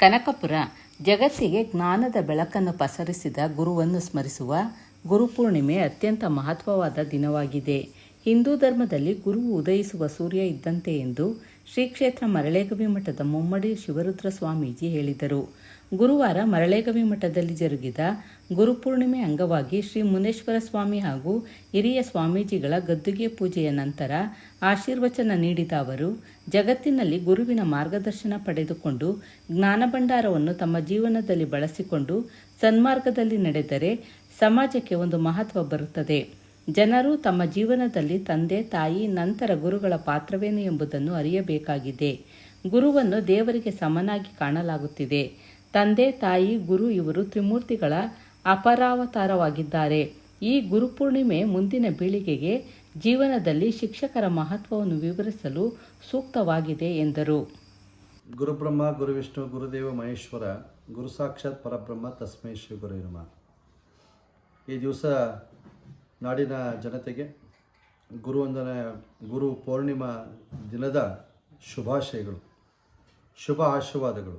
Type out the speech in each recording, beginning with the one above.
ಕನಕಪುರ ಜಗತ್ತಿಗೆ ಜ್ಞಾನದ ಬೆಳಕನ್ನು ಪಸರಿಸಿದ ಗುರುವನ್ನು ಸ್ಮರಿಸುವ ಗುರುಪೂರ್ಣಿಮೆ ಅತ್ಯಂತ ಮಹತ್ವವಾದ ದಿನವಾಗಿದೆ. ಹಿಂದೂ ಧರ್ಮದಲ್ಲಿ ಗುರು ಉದಯಿಸುವ ಸೂರ್ಯ ಇದ್ದಂತೆ ಎಂದು ಶ್ರೀ ಕ್ಷೇತ್ರ ಮರಳೇಗವಿ ಮಠದ ಮುಮ್ಮಡಿ ಶಿವರುದ್ರ ಸ್ವಾಮೀಜಿ ಹೇಳಿದರು. ಗುರುವಾರ ಮರಳೇಗವಿ ಮಠದಲ್ಲಿ ಜರುಗಿದ ಗುರುಪೂರ್ಣಿಮೆ ಅಂಗವಾಗಿ ಶ್ರೀ ಮುನೇಶ್ವರ ಸ್ವಾಮಿ ಹಾಗೂ ಹಿರಿಯ ಸ್ವಾಮೀಜಿಗಳ ಗದ್ದುಗೆ ಪೂಜೆಯ ನಂತರ ಆಶೀರ್ವಚನ ನೀಡಿದ ಅವರು, ಜಗತ್ತಿನಲ್ಲಿ ಗುರುವಿನ ಮಾರ್ಗದರ್ಶನ ಪಡೆದುಕೊಂಡು ಜ್ಞಾನ ಭಂಡಾರವನ್ನು ತಮ್ಮ ಜೀವನದಲ್ಲಿ ಬಳಸಿಕೊಂಡು ಸನ್ಮಾರ್ಗದಲ್ಲಿ ನಡೆದರೆ ಸಮಾಜಕ್ಕೆ ಒಂದು ಮಹತ್ವ ಬರುತ್ತದೆ. ಜನರು ತಮ್ಮ ಜೀವನದಲ್ಲಿ ತಂದೆ, ತಾಯಿ, ನಂತರ ಗುರುಗಳ ಪಾತ್ರವೇನು ಎಂಬುದನ್ನು ಅರಿಯಬೇಕಾಗಿದೆ. ಗುರುವನ್ನು ದೇವರಿಗೆ ಸಮನಾಗಿ ಕಾಣಲಾಗುತ್ತಿದೆ. ತಂದೆ, ತಾಯಿ, ಗುರು ಇವರು ತ್ರಿಮೂರ್ತಿಗಳ ಅಪರಾವತಾರವಾಗಿದ್ದಾರೆ. ಈ ಗುರುಪೂರ್ಣಿಮೆ ಮುಂದಿನ ಪೀಳಿಗೆಗೆ ಜೀವನದಲ್ಲಿ ಶಿಕ್ಷಕರ ಮಹತ್ವವನ್ನು ವಿವರಿಸಲು ಸೂಕ್ತವಾಗಿದೆ ಎಂದರು. ಗುರುಬ್ರಹ್ಮ, ಗುರುವಿಷ್ಣು, ಗುರುದೇವ, ಮಹೇಶ್ವರ ಗುರು ಸಾಕ್ಷಾತ್ ಪರಬ್ರಹ್ಮ, ತಸ್ಮೈ ಶ್ರೀ ಗುರು ಈ ದಿವಸ ನಾಡಿನ ಜನತೆಗೆ ಗುರುವಂದನ, ಗುರು ಪೂರ್ಣಿಮಾ ದಿನದ ಶುಭಾಶಯಗಳು, ಶುಭ ಆಶೀರ್ವಾದಗಳು.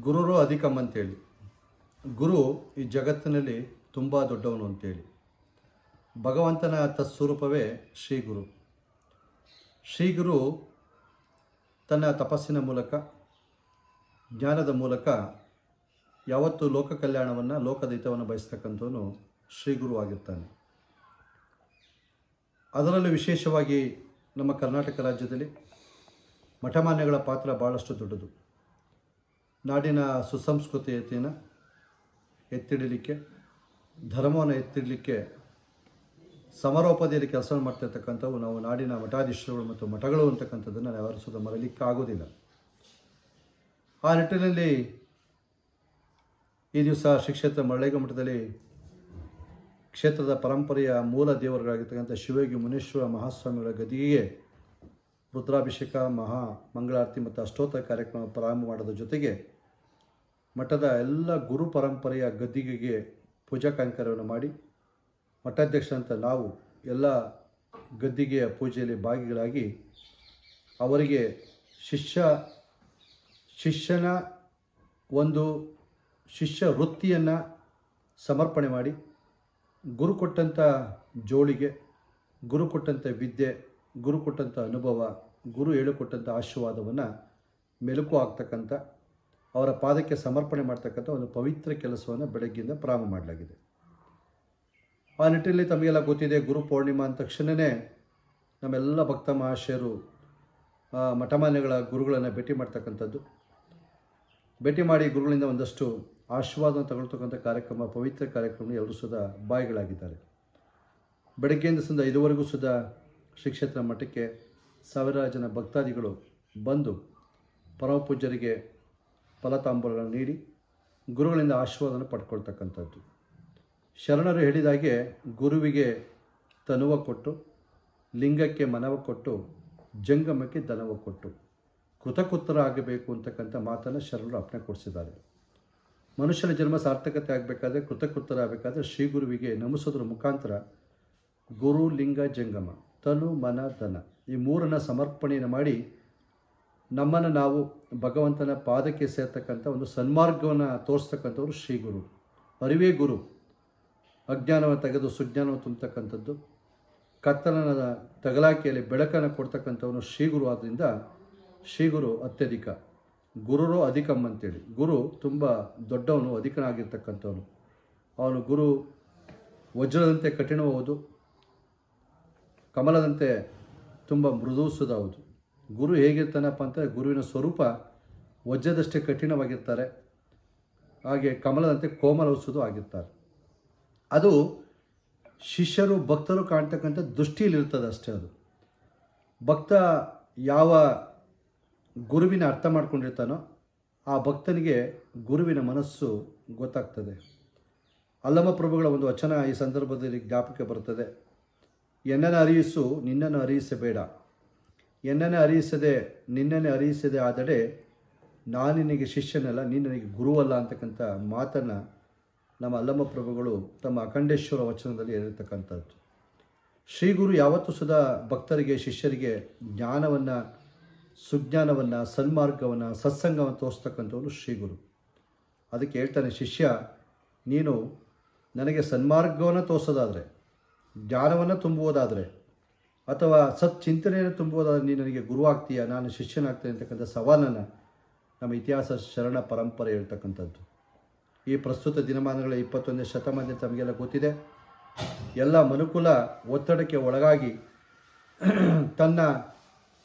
ಗುರುರು ಅಧಿಕಮ್ ಅಂತೇಳಿ ಗುರು ಈ ಜಗತ್ತಿನಲ್ಲಿ ತುಂಬ ದೊಡ್ಡವನು ಅಂತೇಳಿ. ಭಗವಂತನ ತತ್ಸ್ವರೂಪವೇ ಶ್ರೀ ಗುರು ಶ್ರೀ ಗುರು ತನ್ನ ತಪಸ್ಸಿನ ಮೂಲಕ, ಜ್ಞಾನದ ಮೂಲಕ ಯಾವತ್ತೂ ಲೋಕ ಕಲ್ಯಾಣವನ್ನು, ಲೋಕದ ಹಿತವನ್ನು ಬಯಸ್ತಕ್ಕಂಥವನು ಶ್ರೀ ಗುರು ಆಗಿರ್ತಾನೆ. ಅದರಲ್ಲೂ ವಿಶೇಷವಾಗಿ ನಮ್ಮ ಕರ್ನಾಟಕ ರಾಜ್ಯದಲ್ಲಿ ಮಠಮಾನ್ಯಗಳ ಪಾತ್ರ ಭಾಳಷ್ಟು ದೊಡ್ಡದು. ನಾಡಿನ ಸುಸಂಸ್ಕೃತಿಯತೆಯನ್ನು ಎತ್ತಿಡಲಿಕ್ಕೆ, ಧರ್ಮವನ್ನು ಎತ್ತಿಡಲಿಕ್ಕೆ, ಸಮರೋಪಾದಿಯಲ್ಲಿ ಕೆಲಸ ಮಾಡ್ತಿರ್ತಕ್ಕಂಥವು ನಾವು ನಾಡಿನ ಮಠಾಧೀಶರುಗಳು ಮತ್ತು ಮಠಗಳು ಅಂತಕ್ಕಂಥದ್ದನ್ನು ನಾವು ಯಾರು ಸುದ ಮರಲಿಕ್ಕೆ ಆಗೋದಿಲ್ಲ ಆ ನಿಟ್ಟಿನಲ್ಲಿ ಈ ದಿವಸ ಶ್ರೀ ಕ್ಷೇತ್ರ ಮರಳೇಗ ಮಠದಲ್ಲಿ ಕ್ಷೇತ್ರದ ಪರಂಪರೆಯ ಮೂಲ ದೇವರುಗಳಾಗಿರ್ತಕ್ಕಂಥ ಶಿವಯೋಗಿ ಮುನೇಶ್ವರ ಮಹಾಸ್ವಾಮಿಗಳ ಗದಿಗೆ ರುದ್ರಾಭಿಷೇಕ, ಮಹಾ ಮಂಗಳಾರತಿ ಮತ್ತು ಅಷ್ಟೋತ್ತರ ಕಾರ್ಯಕ್ರಮ ಪ್ರಾರಂಭ ಮಾಡೋದ್ರ ಜೊತೆಗೆ ಮಠದ ಎಲ್ಲ ಗುರು ಪರಂಪರೆಯ ಗದ್ದಿಗೆಗೆ ಪೂಜಾ ಕೈಂಕರ್ಯವನ್ನು ಮಾಡಿ ಮಠಾಧ್ಯಕ್ಷರಂತ ನಾವು ಎಲ್ಲ ಗದ್ದಿಗೆಯ ಪೂಜೆಯಲ್ಲಿ ಭಾಗಿಗಳಾಗಿ ಅವರಿಗೆ ಶಿಷ್ಯ ಶಿಷ್ಯನ ಒಂದು ಶಿಷ್ಯ ವೃತ್ತಿಯನ್ನು ಸಮರ್ಪಣೆ ಮಾಡಿ, ಗುರು ಕೊಟ್ಟಂಥ ಜೋಳಿಗೆ, ಗುರು ಕೊಟ್ಟಂಥ ವಿದ್ಯೆ, ಗುರು ಕೊಟ್ಟಂಥ ಅನುಭವ, ಗುರು ಹೇಳಿಕೊಟ್ಟಂಥ ಆಶೀರ್ವಾದವನ್ನು ಮೆಲುಕು ಆಗ್ತಕ್ಕಂಥ ಅವರ ಪಾದಕ್ಕೆ ಸಮರ್ಪಣೆ ಮಾಡ್ತಕ್ಕಂಥ ಒಂದು ಪವಿತ್ರ ಕೆಲಸವನ್ನು ಬೆಳಗ್ಗೆಯಿಂದ ಪ್ರಾರಂಭ ಮಾಡಲಾಗಿದೆ. ಆ ನಿಟ್ಟಿನಲ್ಲಿ ತಮಗೆಲ್ಲ ಗೊತ್ತಿದೆ, ಗುರು ಪೂರ್ಣಿಮಾ ಅಂದ ತಕ್ಷಣವೇ ನಮ್ಮೆಲ್ಲ ಭಕ್ತ ಮಹಾಶಯರು ಮಠಮಾನ್ಯಗಳ ಗುರುಗಳನ್ನು ಭೇಟಿ ಮಾಡ್ತಕ್ಕಂಥದ್ದು. ಭೇಟಿ ಮಾಡಿ ಗುರುಗಳಿಂದ ಒಂದಷ್ಟು ಆಶೀರ್ವಾದವನ್ನು ತಗೊಳ್ತಕ್ಕಂಥ ಕಾರ್ಯಕ್ರಮ, ಪವಿತ್ರ ಕಾರ್ಯಕ್ರಮ ಎಲ್ಲರೂ ಸುದ ಬಾಯಿಗಳಾಗಿದ್ದಾರೆ. ಬೆಳಗ್ಗೆಯಿಂದ ಸಂದ ಇದುವರೆಗೂ ಸುದ ಶ್ರೀ ಕ್ಷೇತ್ರ ಮಠಕ್ಕೆ ಸಾವಿರಾರು ಜನ ಭಕ್ತಾದಿಗಳು ಬಂದು ಪರಮ ಪೂಜ್ಯರಿಗೆ ಫಲತಾಂಬೂಲಗಳನ್ನು ನೀಡಿ ಗುರುಗಳಿಂದ ಆಶೀರ್ವಾದನ ಪಡ್ಕೊಳ್ತಕ್ಕಂಥದ್ದು. ಶರಣರು ಹೇಳಿದಾಗೆ ಗುರುವಿಗೆ ತನುವ ಕೊಟ್ಟು, ಲಿಂಗಕ್ಕೆ ಮನವ ಕೊಟ್ಟು, ಜಂಗಮಕ್ಕೆ ದನವ ಕೊಟ್ಟು, ಕೃತಕುತ್ತರ ಆಗಬೇಕು ಅಂತಕ್ಕಂಥ ಮಾತನ್ನು ಶರಣರು ಅಪ್ಪಣೆ ಕೊಡಿಸಿದ್ದಾರೆ. ಮನುಷ್ಯನ ಜನ್ಮ ಸಾರ್ಥಕತೆ ಆಗಬೇಕಾದ್ರೆ ಕೃತಕೃತರಾಗಬೇಕಾದ್ರೆ ಶ್ರೀ ಗುರುವಿಗೆ ನಮಿಸೋದ್ರ ಮುಖಾಂತರ ಗುರು ಲಿಂಗ ಜಂಗಮ, ತನು ಮನ ಧನ. ಈ ಮೂರನ್ನು ಸಮರ್ಪಣೆಯನ್ನು ಮಾಡಿ ನಮ್ಮನ್ನು ನಾವು ಭಗವಂತನ ಪಾದಕ್ಕೆ ಸೇರ್ತಕ್ಕಂಥ ಒಂದು ಸನ್ಮಾರ್ಗವನ್ನು ತೋರಿಸ್ತಕ್ಕಂಥವ್ರು ಶ್ರೀ ಗುರು. ಅರಿವೇ ಗುರು. ಅಜ್ಞಾನವನ್ನು ತೆಗೆದು ಸುಜ್ಞಾನವನ್ನು ತುಂಬತಕ್ಕಂಥದ್ದು. ಕತ್ತಲನ ತಗಲಾಕಿಯಲ್ಲಿ ಬೆಳಕನ್ನು ಕೊಡ್ತಕ್ಕಂಥವನು ಶ್ರೀಗುರು ಆದ್ದರಿಂದ ಶ್ರೀಗುರು ಅತ್ಯಧಿಕ. ಗುರುರೋ ಅಧಿಕಂ ಅಂತೇಳಿ. ಗುರು ತುಂಬ ದೊಡ್ಡವನು, ಅಧಿಕನಾಗಿರ್ತಕ್ಕಂಥವನು. ಅವನು ಗುರು ವಜ್ರದಂತೆ ಕಠಿಣವೂ ಹೌದು ಕಮಲದಂತೆ ತುಂಬ ಮೃದುಸುದ ಹೌದು ಗುರು ಹೇಗಿರ್ತಾನಪ್ಪ ಅಂತಂದರೆ ಗುರುವಿನ ಸ್ವರೂಪ ವಜ್ರದಷ್ಟೇ ಕಠಿಣವಾಗಿರ್ತಾರೆ. ಹಾಗೆ ಕಮಲದಂತೆ ಕೋಮಲಸುದು ಆಗಿರ್ತಾರೆ. ಅದು ಶಿಷ್ಯರು, ಭಕ್ತರು ಕಾಣ್ತಕ್ಕಂಥ ದೃಷ್ಟಿಯಲ್ಲಿರ್ತದೆ ಅಷ್ಟೇ ಅದು. ಭಕ್ತ ಯಾವ ಗುರುವಿನ ಅರ್ಥ ಮಾಡ್ಕೊಂಡಿರ್ತಾನೋ ಆ ಭಕ್ತನಿಗೆ ಗುರುವಿನ ಮನಸ್ಸು ಗೊತ್ತಾಗ್ತದೆ. ಅಲ್ಲಮ ಪ್ರಭುಗಳ ಒಂದು ವಚನ ಈ ಸಂದರ್ಭದಲ್ಲಿ ಜ್ಞಾಪಕ ಬರ್ತದೆ ಎನ್ನನ್ನು ಅರಿಯಿಸು, ನಿನ್ನನ್ನು ಅರಿಯಿಸಬೇಡ ಎನ್ನನ್ನು ಅರಿಯಿಸದೆ, ನಿನ್ನನ್ನೇ ಅರಿಯಿಸದೆ ಆದರೆ ನಾನು ನಿನಗೆ ಶಿಷ್ಯನಲ್ಲ, ನೀನು ನನಗೆ ಗುರುವಲ್ಲ ಅಂತಕ್ಕಂಥ ಮಾತನ್ನು ನಮ್ಮ ಅಲ್ಲಮ್ಮ ಪ್ರಭುಗಳು ತಮ್ಮ ಅಖಂಡೇಶ್ವರ ವಚನದಲ್ಲಿ ಹೇಳಿರ್ತಕ್ಕಂಥದ್ದು. ಶ್ರೀ ಗುರು ಯಾವತ್ತೂ ಸದಾ ಭಕ್ತರಿಗೆ, ಶಿಷ್ಯರಿಗೆ ಜ್ಞಾನವನ್ನು ಸುಜ್ಞಾನವನ್ನು, ಸನ್ಮಾರ್ಗವನ್ನು, ಸತ್ಸಂಗವನ್ನು ತೋರಿಸ್ತಕ್ಕಂಥವನು ಶ್ರೀಗುರು. ಅದಕ್ಕೆ ಹೇಳ್ತಾನೆ, ಶಿಷ್ಯ, ನೀನು ನನಗೆ ಸನ್ಮಾರ್ಗವನ್ನು ತೋರಿಸೋದಾದರೆ, ಜ್ಞಾನವನ್ನು ತುಂಬುವುದಾದರೆ ಅಥವಾ ಸತ್ ಚಿಂತನೆಯನ್ನು ತುಂಬುವುದಾದರೆ ನೀನು ನನಗೆ ಗುರುವಾಗ್ತೀಯ? ನಾನು ಶಿಷ್ಯನಾಗ್ತೇನೆ ಅಂತಕ್ಕಂಥ ಸವಾಲನ್ನು ನಮ್ಮ ಇತಿಹಾಸ ಶರಣ ಪರಂಪರೆ ಹೇಳ್ತಕ್ಕಂಥದ್ದು. ಈ ಪ್ರಸ್ತುತ ದಿನಮಾನಗಳ ಇಪ್ಪತ್ತೊಂದನೇ ಶತಮಾನ ತಮಗೆಲ್ಲ ಗೊತ್ತಿದೆ. ಎಲ್ಲ ಮನುಕುಲ ಒತ್ತಡಕ್ಕೆ ಒಳಗಾಗಿ ತನ್ನ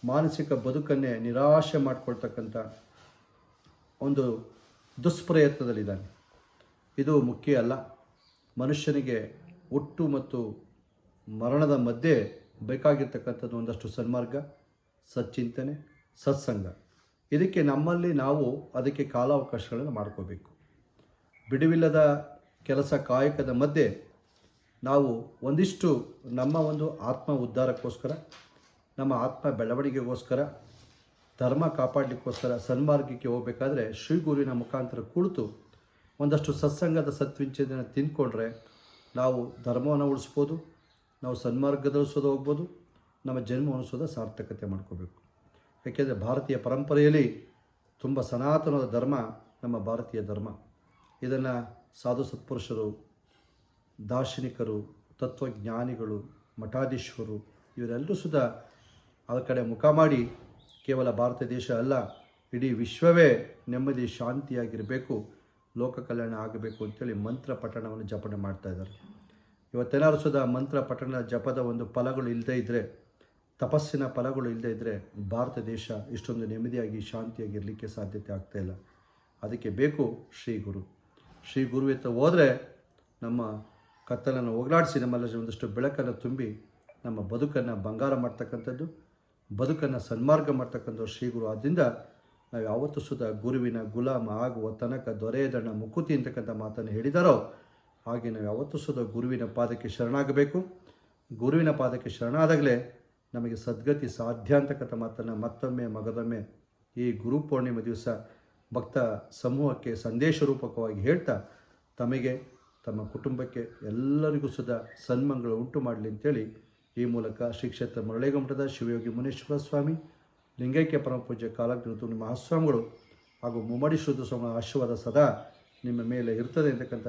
ಮಾನಸಿಕ ಬದುಕನ್ನೇ ನಿರಾಶೆ ಮಾಡಿಕೊಳ್ತಕ್ಕಂಥ ಒಂದು ದುಷ್ಪ್ರಯತ್ನದಲ್ಲಿದ್ದಾನೆ. ಇದು ಮುಖ್ಯ ಅಲ್ಲ. ಮನುಷ್ಯನಿಗೆ ಹುಟ್ಟು ಮತ್ತು ಮರಣದ ಮಧ್ಯೆ ಬೇಕಾಗಿರ್ತಕ್ಕಂಥದ್ದು ಒಂದಷ್ಟು ಸನ್ಮಾರ್ಗ, ಸಚ್ಚಿಂತನೆ, ಸತ್ಸಂಗ. ಇದಕ್ಕೆ ನಮ್ಮಲ್ಲಿ ನಾವು ಅದಕ್ಕೆ ಕಾಲಾವಕಾಶಗಳನ್ನು ಮಾಡ್ಕೋಬೇಕು. ಬಿಡುವಿಲ್ಲದ ಕೆಲಸ ಕಾಯಕದ ಮಧ್ಯೆ ನಾವು ಒಂದಿಷ್ಟು ನಮ್ಮ ಒಂದು ಆತ್ಮ ಉದ್ಧಾರಕ್ಕೋಸ್ಕರ ನಮ್ಮ ಆತ್ಮ ಬೆಳವಣಿಗೆಗೋಸ್ಕರ, ಧರ್ಮ ಕಾಪಾಡಲಿಕ್ಕೋಸ್ಕರ ಸನ್ಮಾರ್ಗಕ್ಕೆ ಹೋಗಬೇಕಾದ್ರೆ ಶ್ರೀ ಗುರುವಿನ ಮುಖಾಂತರ ಕುಳಿತು ಒಂದಷ್ಟು ಸತ್ಸಂಗದ ಸತ್ವಿಂಚನ ತಿಂದ್ಕೊಂಡ್ರೆ ನಾವು ಧರ್ಮವನ್ನು ಉಳಿಸ್ಬೋದು, ನಾವು ಸನ್ಮಾರ್ಗದಲ್ಲಿಸೋದು ಹೋಗ್ಬೋದು, ನಮ್ಮ ಜನ್ಮವನ್ನು ಸೋದ ಸಾರ್ಥಕತೆ ಮಾಡ್ಕೋಬೇಕು. ಯಾಕೆಂದರೆ ಭಾರತೀಯ ಪರಂಪರೆಯಲ್ಲಿ ತುಂಬ ಸನಾತನದ ಧರ್ಮ ನಮ್ಮ ಭಾರತೀಯ ಧರ್ಮ. ಇದನ್ನು ಸಾಧು ಸತ್ಪುರುಷರು, ದಾರ್ಶನಿಕರು, ತತ್ವಜ್ಞಾನಿಗಳು ಮಠಾಧೀಶ್ವರು ಇವರೆಲ್ಲರೂ ಸುಧಾ ಆ ಕಡೆ ಮುಖ ಮಾಡಿ, ಕೇವಲ ಭಾರತ ದೇಶ ಅಲ್ಲ, ಇಡೀ ವಿಶ್ವವೇ ನೆಮ್ಮದಿ, ಶಾಂತಿಯಾಗಿರಬೇಕು, ಲೋಕ ಕಲ್ಯಾಣ ಆಗಬೇಕು ಅಂತೇಳಿ ಮಂತ್ರ ಪಠಣವನ್ನು ಜಪಣೆ ಮಾಡ್ತಾ ಇದ್ದಾರೆ. ಇವತ್ತೇನಾದ್ರು ಮಂತ್ರ ಪಠಣ ಜಪದ ಒಂದು ಫಲಗಳು ಇಲ್ಲದೇ ಇದ್ದರೆ ತಪಸ್ಸಿನ ಫಲಗಳು ಇಲ್ಲದೇ ಇದ್ದರೆ ಭಾರತ ದೇಶ ಇಷ್ಟೊಂದು ನೆಮ್ಮದಿಯಾಗಿ, ಶಾಂತಿಯಾಗಿರಲಿಕ್ಕೆ ಸಾಧ್ಯತೆ ಆಗ್ತಾ ಇಲ್ಲ. ಅದಕ್ಕೆ ಬೇಕು ಶ್ರೀ ಗುರು. ಶ್ರೀ ಗುರುವಿತ್ತ ಹೋದರೆ ನಮ್ಮ ಕತ್ತಲನ್ನು ಹೋಗಲಾಡಿಸಿ ನಮ್ಮಲ್ಲಿ ಒಂದಷ್ಟು ಬೆಳಕನ್ನು ತುಂಬಿ, ನಮ್ಮ ಬದುಕನ್ನು ಬಂಗಾರ ಮಾಡ್ತಕ್ಕಂಥದ್ದು ಬದುಕನ್ನು ಸನ್ಮಾರ್ಗ ಮಾಡ್ತಕ್ಕಂಥ ಶ್ರೀಗುರು. ಆದ್ದರಿಂದ ನಾವು ಯಾವತ್ತು ಸುದ ಗುರುವಿನ ಗುಲಾಮ ಆಗುವ ತನಕ, ದೊರೆಯದಣ್ಣ ಮುಕುತಿ ಅಂತಕ್ಕಂಥ ಮಾತನ್ನು ಹೇಳಿದಾರೋ, ಹಾಗೆ ನಾವು ಯಾವತ್ತು ಸುದ ಗುರುವಿನ ಪಾದಕ್ಕೆ ಶರಣಾಗಬೇಕು. ಗುರುವಿನ ಪಾದಕ್ಕೆ ಶರಣಾದಾಗಲೇ ನಮಗೆ ಸದ್ಗತಿ ಸಾಧ್ಯ ಅಂತಕ್ಕಂಥ ಮಾತನ್ನು ಮತ್ತೊಮ್ಮೆ ಮಗದೊಮ್ಮೆ ಈ ಗುರು ಪೂರ್ಣಿಮೆ ದಿವಸ ಭಕ್ತ ಸಮೂಹಕ್ಕೆ ಸಂದೇಶ ರೂಪಕವಾಗಿ ಹೇಳ್ತಾ, ತಮಗೆ, ತಮ್ಮ ಕುಟುಂಬಕ್ಕೆ ಎಲ್ಲರಿಗೂ ಸುದಾ ಸನ್ಮಂಗಳು ಉಂಟು ಮಾಡಲಿ ಅಂತೇಳಿ ಈ ಮೂಲಕ ಶ್ರೀ ಕ್ಷೇತ್ರ ಮುರಳೀಗಮಠದ ಶಿವಯೋಗಿ ಮುನೇಶ್ವರ ಸ್ವಾಮಿ, ಲಿಂಗೈಕ್ಯ ಪರಮಪೂಜ್ಯ ಕಾಲಜ್ಞ ನಿಮ್ಮ ಮಹಾಸ್ವಾಮಿಗಳು ಹಾಗೂ ಮುಮ್ಮಡಿ ಶುದ್ಧ ಸ್ವಾಮಿ ಆಶೀರ್ವಾದ ಸದಾ ನಿಮ್ಮ ಮೇಲೆ ಇರ್ತದೆ ಅಂತಕ್ಕಂಥ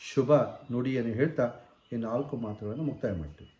ಶುಭ ನುಡಿಯನ್ನು ಹೇಳ್ತಾ ಈ ನಾಲ್ಕು ಮಾತುಗಳನ್ನು ಮುಕ್ತಾಯ ಮಾಡ್ತೀವಿ.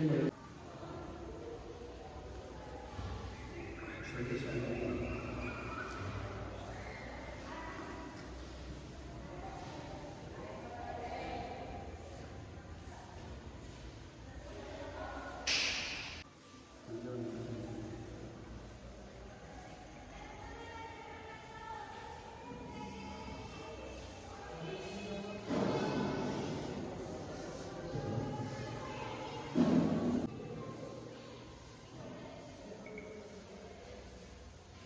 Amen.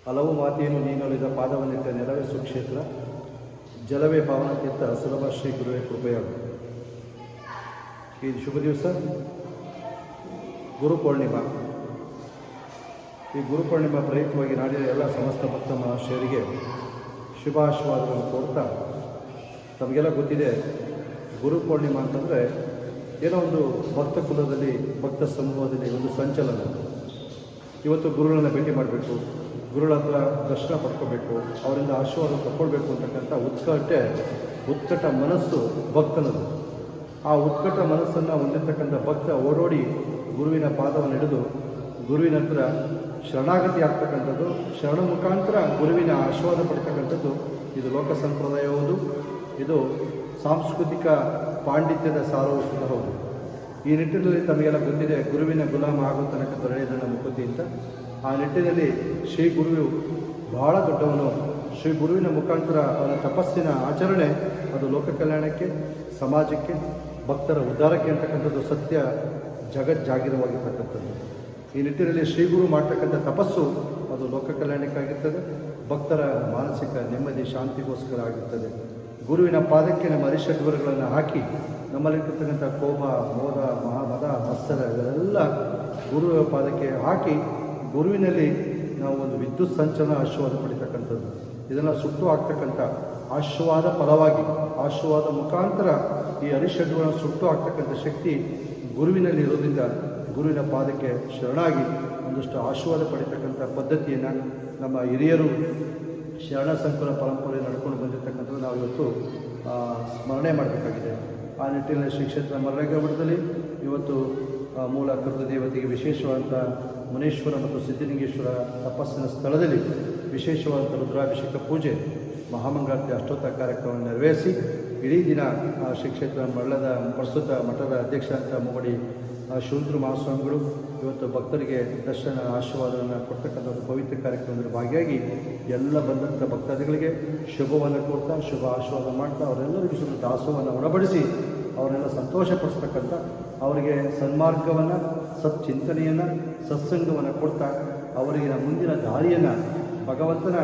ಹಲವು ಮಾತೆಯನ್ನು ನೀನೊಲಿದ ಪಾದವನ್ನಿಟ್ಟ ನೆರವೇ ಸುಕ್ಷೇತ್ರ ಜಲವೇ ಪಾವನಕ್ಕಿಂತ ಸುಲಭ ಶ್ರೀ ಗುರುವೇ ಕೃಪೆಯಾಗು ಈ ಶುಭ ದಿವಸ ಗುರು ಪೂರ್ಣಿಮಾ. ಈ ಗುರು ಪೂರ್ಣಿಮಾ ಪ್ರಯುಕ್ತವಾಗಿ ನಾಡಿನ ಎಲ್ಲ ಸಮಸ್ತ ಭಕ್ತ ಮಹಾಶಯರಿಗೆ ಶುಭಾಶೀರ್ವಾದಗಳನ್ನು ಕೋರ್ತಾ ತಮಗೆಲ್ಲ ಗೊತ್ತಿದೆ, ಗುರು ಪೂರ್ಣಿಮಾ ಅಂತಂದರೆ ಏನೋ ಒಂದು ಭಕ್ತ ಕುಲದಲ್ಲಿ ಭಕ್ತ ಸಮೂಹದಲ್ಲಿ ಒಂದು ಸಂಚಲನ. ಇವತ್ತು ಗುರುಗಳನ್ನ ಭೇಟಿ ಮಾಡಬೇಕು. ಗುರುಗಳ ಹತ್ರ ದರ್ಶನ ಪಡ್ಕೋಬೇಕು. ಅವರಿಂದ ಆಶೀರ್ವಾದ ತಗೊಳ್ಬೇಕು ಅಂತಕ್ಕಂಥ ಉತ್ಕಟೆ, ಉತ್ಕಟ ಮನಸ್ಸು ಭಕ್ತನದು. ಆ ಉತ್ಕಟ ಮನಸ್ಸನ್ನು ಹೊಂದಿರತಕ್ಕಂಥ ಭಕ್ತ ಓಡೋಡಿ ಗುರುವಿನ ಪಾದವನ್ನು ಹಿಡಿದು ಗುರುವಿನ ಹತ್ರ ಶರಣಾಗತಿ ಆಗ್ತಕ್ಕಂಥದ್ದು, ಶರಣ ಮುಖಾಂತರ ಗುರುವಿನ ಆಶೀರ್ವಾದ ಪಡ್ತಕ್ಕಂಥದ್ದು. ಇದು ಲೋಕ ಸಂಪ್ರದಾಯ ಹೌದು ಇದು ಸಾಂಸ್ಕೃತಿಕ ಪಾಂಡಿತ್ಯದ ಸಾರವೂ ಹೌದು. ಈ ನಿಟ್ಟಿನಲ್ಲಿ ತಮಗೆಲ್ಲ ಗೊತ್ತಿದೆ ಗುರುವಿನ ಗುಲಾಮ ಆಗೋ ತನಕ ದೊರೆಯದನ್ನ ಮುಕುತಿ ಅಂತ. ಆ ನಿಟ್ಟಿನಲ್ಲಿ ಶ್ರೀ ಗುರುವು ಬಹಳ ದೊಡ್ಡವನು. ಶ್ರೀ ಗುರುವಿನ ಮುಖಾಂತರ ಅವನ ತಪಸ್ಸಿನ ಆಚರಣೆ, ಅದು ಲೋಕ ಕಲ್ಯಾಣಕ್ಕೆ, ಸಮಾಜಕ್ಕೆ, ಭಕ್ತರ ಉದ್ಧಾರಕ್ಕೆ ಅಂತಕ್ಕಂಥದ್ದು ಸತ್ಯ ಜಗಜ್ಜಾಗಿರವಾಗಿರ್ತಕ್ಕಂಥದ್ದು ಈ ನಿಟ್ಟಿನಲ್ಲಿ ಶ್ರೀ ಗುರು ಮಾಡ್ತಕ್ಕಂಥ ತಪಸ್ಸು ಅದು ಲೋಕ ಕಲ್ಯಾಣಕ್ಕಾಗಿರ್ತದೆ, ಭಕ್ತರ ಮಾನಸಿಕ ನೆಮ್ಮದಿ, ಶಾಂತಿಗೋಸ್ಕರ ಆಗಿರ್ತದೆ. ಗುರುವಿನ ಪಾದಕ್ಕೆ ನಮ್ಮ ಅರಿಷಡ್ವರುಗಳನ್ನು ಹಾಕಿ ನಮ್ಮಲ್ಲಿರ್ತಕ್ಕಂಥ ಕೋಪ, ಮೋದ, ಮಹಾಮದ, ಮತ್ಸರ ಇವೆಲ್ಲ ಗುರುವಿನ ಪಾದಕ್ಕೆ ಹಾಕಿ ಗುರುವಿನಲ್ಲಿ ನಾವು ಒಂದು ವಿದ್ಯುತ್ ಸಂಚಲನ ಆಶೀರ್ವಾದ ಪಡಿತಕ್ಕಂಥದ್ದು. ಇದನ್ನು ಸುಟ್ಟು ಹಾಕ್ತಕ್ಕಂಥ ಆಶೀರ್ವಾದ ಫಲವಾಗಿ, ಆಶೀರ್ವಾದ ಮುಖಾಂತರ ಈ ಅರಿಷಡ್ಗಳನ್ನು ಸುಟ್ಟು ಹಾಕ್ತಕ್ಕಂಥ ಶಕ್ತಿ ಗುರುವಿನಲ್ಲಿ ಇರೋದ್ರಿಂದ ಗುರುವಿನ ಪಾದಕ್ಕೆ ಶರಣಾಗಿ ಒಂದಷ್ಟು ಆಶೀರ್ವಾದ ಪಡಿತಕ್ಕಂಥ ಪದ್ಧತಿಯನ್ನು ನಮ್ಮ ಹಿರಿಯರು ಶರಣ ಸಂಕುಲ ಪರಂಪರೆ ನಡ್ಕೊಂಡು ಬಂದಿರತಕ್ಕಂಥದ್ದು ನಾವು ಇವತ್ತು ಸ್ಮರಣೆ ಮಾಡಬೇಕಾಗಿದೆ. ಆ ನಿಟ್ಟಿನಲ್ಲಿ ಶ್ರೀ ಕ್ಷೇತ್ರ ಮರಳಗ ಮಠದಲ್ಲಿ ಇವತ್ತು ಮೂಲ ಕೃತ ದೇವತೆಗೆ ವಿಶೇಷವಾದಂಥ ಮುನೇಶ್ವರ ಮತ್ತು ಸಿದ್ಧಲಿಂಗೇಶ್ವರ ತಪಸ್ಸಿನ ಸ್ಥಳದಲ್ಲಿ ವಿಶೇಷವಾದಂಥ ರುದ್ರಾಭಿಷೇಕ ಪೂಜೆ ಮಹಾಮಂಗಳಾರತಿ ಅಷ್ಟೋತ್ತರ ಕಾರ್ಯಕ್ರಮವನ್ನು ನೆರವೇರಿಸಿ ಇಡೀ ದಿನ ಶ್ರೀ ಕ್ಷೇತ್ರ ಮಳ್ಳದ ಪ್ರಸ್ತುತ ಮಠದ ಅಧ್ಯಕ್ಷ ಅಂತ ಮುಗಡಿ ಆ, ಶಿವರುದ್ರ ಮಹಾಸ್ವಾಮಿಗಳು ಇವತ್ತು ಭಕ್ತರಿಗೆ ದರ್ಶನ ಆಶೀರ್ವಾದವನ್ನು ಕೊಡ್ತಕ್ಕಂಥ ಒಂದು ಪವಿತ್ರ ಕಾರ್ಯಕ್ರಮದಲ್ಲಿ ಭಾಗಿಯಾಗಿ ಎಲ್ಲ ಬಂದಂಥ ಭಕ್ತಾದಿಗಳಿಗೆ ಶುಭವನ್ನು ಕೊಡ್ತಾ, ಶುಭ ಆಶೀರ್ವಾದ ಮಾಡ್ತಾ, ಅವರೆಲ್ಲರಿಗೂ ಶುಭ ದಾಸವನ್ನು ಉಣಬಡಿಸಿ ಅವರೆಲ್ಲ ಸಂತೋಷಪಡಿಸ್ತಕ್ಕಂಥ ಅವರಿಗೆ ಸನ್ಮಾರ್ಗವನ್ನು ಸತ್ಚಿಂತನೆಯನ್ನು ಸತ್ಸಂಗವನ್ನು ಕೊಡ್ತಾ ಅವರಿಗೆ ಮುಂದಿನ ದಾರಿಯನ್ನು, ಭಗವಂತನ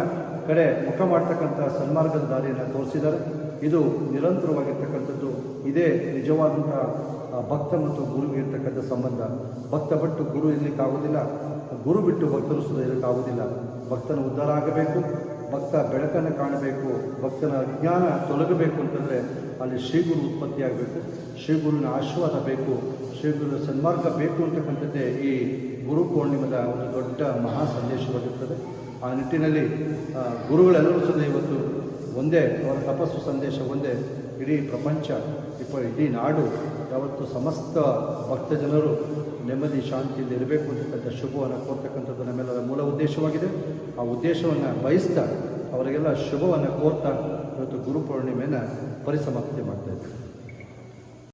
ಕಡೆ ಮುಖ ಮಾಡ್ತಕ್ಕಂಥ ಸನ್ಮಾರ್ಗದ ದಾರಿಯನ್ನು ತೋರಿಸಿದ್ದಾರೆ. ಇದು ನಿರಂತರವಾಗಿರ್ತಕ್ಕಂಥದ್ದು. ಇದೇ ನಿಜವಾದಂಥ ಭಕ್ತ ಮತ್ತು ಗುರುವಿಗೆ ಇರ್ತಕ್ಕಂಥ ಸಂಬಂಧ. ಭಕ್ತ ಬಿಟ್ಟು ಗುರು ಇರಲಿಕ್ಕಾಗೋದಿಲ್ಲ ಗುರು ಬಿಟ್ಟು ಭಕ್ತರು ಸುದ ಇರಲಿಕ್ಕಾಗೋದಿಲ್ಲ ಭಕ್ತನ ಉದ್ಧಾರ ಆಗಬೇಕು. ಭಕ್ತ ಬೆಳಕನ್ನು ಕಾಣಬೇಕು. ಭಕ್ತನ ಅಜ್ಞಾನ ತೊಲಗಬೇಕು ಅಂತಂದರೆ ಅಲ್ಲಿ ಶ್ರೀಗುರು ಉತ್ಪತ್ತಿ ಆಗಬೇಕು. ಶ್ರೀಗುರುವಿನ ಆಶೀರ್ವಾದ ಬೇಕು. ಶ್ರೀಗುರುವಿನ ಸನ್ಮಾರ್ಗ ಬೇಕು ಅಂತಕ್ಕಂಥದ್ದೇ ಈ ಗುರು ಪೂರ್ಣಿಮದ ಒಂದು ದೊಡ್ಡ ಮಹಾ ಸಂದೇಶವಾಗಿರ್ತದೆ ಆ ನಿಟ್ಟಿನಲ್ಲಿ ಗುರುಗಳೆಲ್ಲರೂ ಸಹ ಇವತ್ತು ಒಂದೇ, ಅವರ ತಪಸ್ಸು ಸಂದೇಶ ಒಂದೇ. ಇಡೀ ಪ್ರಪಂಚ, ಇಪ್ಪ, ಇಡೀ ನಾಡು ಯಾವತ್ತು ಸಮಸ್ತ ಭಕ್ತ ಜನರು ನೆಮ್ಮದಿ, ಶಾಂತಿಯಿಂದ ಇರಬೇಕು ಅಂತಕ್ಕಂಥ ಶುಭವನ್ನು ಕೋರ್ತಕ್ಕಂಥದ್ದು ನಮ್ಮೆಲ್ಲರ ಮೂಲ ಉದ್ದೇಶವಾಗಿದೆ. ಆ ಉದ್ದೇಶವನ್ನು ಬಯಸ್ತಾ ಅವರಿಗೆಲ್ಲ ಶುಭವನ್ನು ಕೋರ್ತಾ ಇವತ್ತು ಗುರು ಪೂರ್ಣಿಮೆಯನ್ನು ಪರಿಸಮಾಪ್ತಿ ಮಾಡ್ತಾ ಇದ್ದೀವಿ.